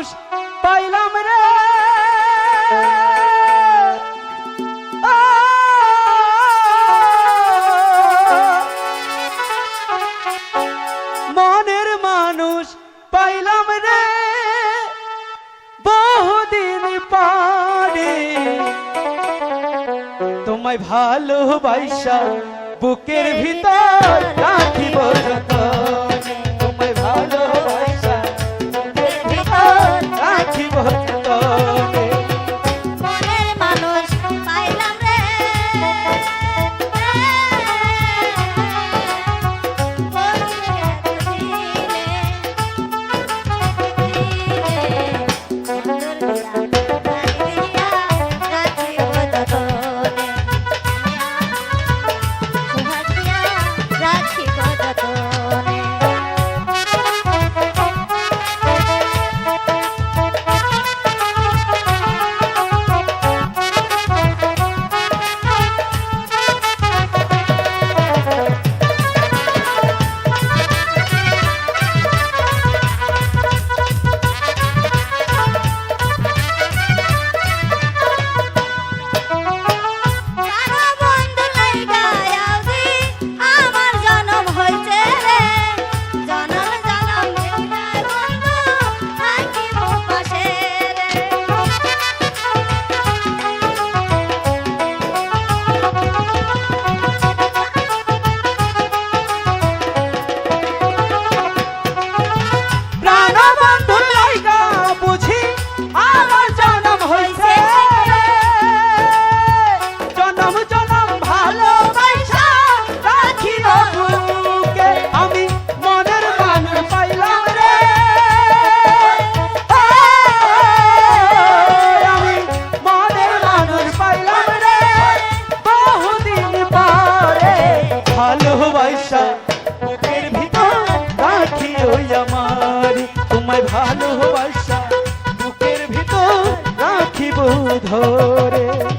মানুষ পাইলাম রে। মনের মানুষ পাইলাম রে। বহুদিন পারে। তোমায় ভালোবাসা বুকের ভিতর রাখিব যত ধরে